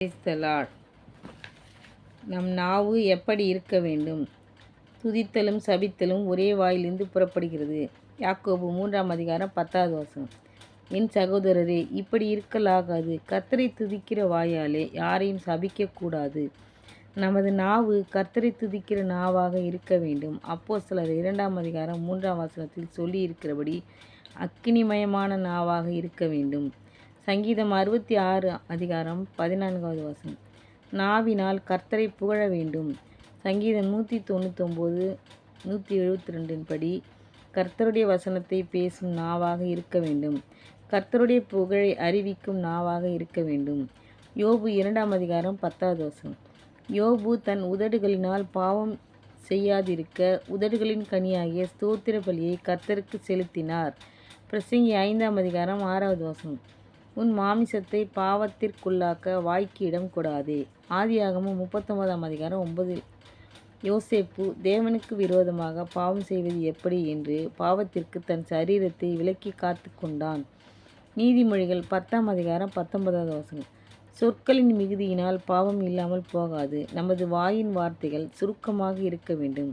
Praise நம் நாவு எப்படி இருக்க வேண்டும்? துதித்தலும் சபித்தலும் ஒரே வாயிலிருந்து புறப்படுகிறது. யாக்கோபு மூன்றாம் அதிகாரம் பத்தாவது வசனம். என் சகோதரரே இப்படி இருக்கலாகாது. கர்த்தரை துதிக்கிற வாயாலே யாரையும் சபிக்கக்கூடாது. நமது நாவு கர்த்தரை துதிக்கிற நாவாக இருக்க வேண்டும். அப்போ சிலர் இரண்டாம் அதிகாரம் மூன்றாம் வசனத்தில் சொல்லி இருக்கிறபடி அக்கினிமயமான நாவாக இருக்க வேண்டும். சங்கீதம் அறுபத்தி ஆறு அதிகாரம் பதினான்காவது வசனம். நாவினால் கர்த்தரை புகழ வேண்டும். சங்கீதம் நூற்றி தொண்ணூத்தொம்போது நூற்றி எழுபத்தி ரெண்டின் படி கர்த்தருடைய வசனத்தை பேசும் நாவாக இருக்க வேண்டும். கர்த்தருடைய புகழை அறிவிக்கும் நாவாக இருக்க வேண்டும். யோபு இரண்டாம் அதிகாரம் பத்தாவது வசனம். யோபு தன் உதடுகளினால் பாவம் செய்யாதிருக்க உதடுகளின் கனியாகிய ஸ்தோத்திர பலியை கர்த்தருக்கு செலுத்தினார். பிரசங்கி ஐந்தாம் அதிகாரம் ஆறாவது வசனம். உன் மாமிசத்தை பாவத்திற்குள்ளாக்க வாய்க்கு இடம் கொடாதே. ஆதியாகமும் முப்பத்தொன்பதாம் அதிகாரம் ஒன்பது. யோசேப்பு தேவனுக்கு விரோதமாக பாவம் செய்வது எப்படி என்று பாவத்திற்கு தன் சரீரத்தை விலக்கி காத்து கொண்டான். நீதிமொழிகள் பத்தாம் அதிகாரம் பத்தொன்பதாவது வசனம். சொற்களின் மிகுதியினால் பாவம் இல்லாமல் போகாது. நமது வாயின் வார்த்தைகள் சுருக்கமாக இருக்க வேண்டும்.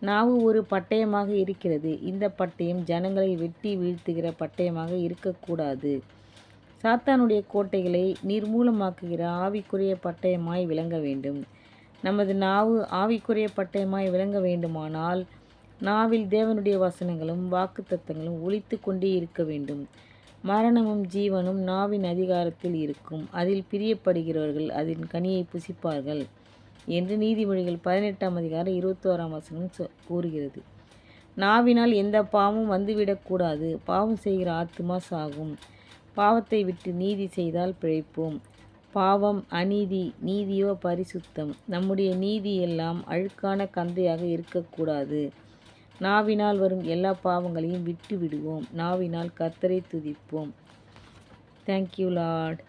நாவு ஒரு பட்டயமாக இருக்கிறது. இந்த பட்டயம் ஜனங்களை வெட்டி வீழ்த்துகிற பட்டயமாக இருக்கக்கூடாது. சாத்தானுடைய கோட்டைகளை நிர்மூலமாக்குகிற ஆவிக்குரிய பட்டயமாய் விளங்க வேண்டும். நமது நாவு ஆவிக்குரிய பட்டயமாய் விளங்க வேண்டுமானால் நாவில் தேவனுடைய வசனங்களும் வாக்குத்தத்தங்களும் ஒழித்து கொண்டே இருக்க வேண்டும். மரணமும் ஜீவனும் நாவின் அதிகாரத்தில் இருக்கும். அதில் பிரியப்படுகிறவர்கள் அதன் கனியை புசிப்பார்கள் என்று நீதிமொழிகள் பதினெட்டாம் அதிகாரம் இருபத்தோராம் வசனம் கூறுகிறது. நாவினால் எந்த பாவமும் வந்துவிடக்கூடாது. பாவம் செய்கிற ஆத்மா சாகும். பாவத்தை விட்டு நீதி செய்தால் பிழைப்போம். பாவம் அநீதி நீதியோ பரிசுத்தம். நம்முடைய நீதி எல்லாம் அழுக்கான கந்தையாக இருக்கக்கூடாது. நாவினால் வரும் எல்லா பாவங்களையும் விட்டு விடுவோம். நாவினால் கத்தரை துதிப்போம். Thank you Lord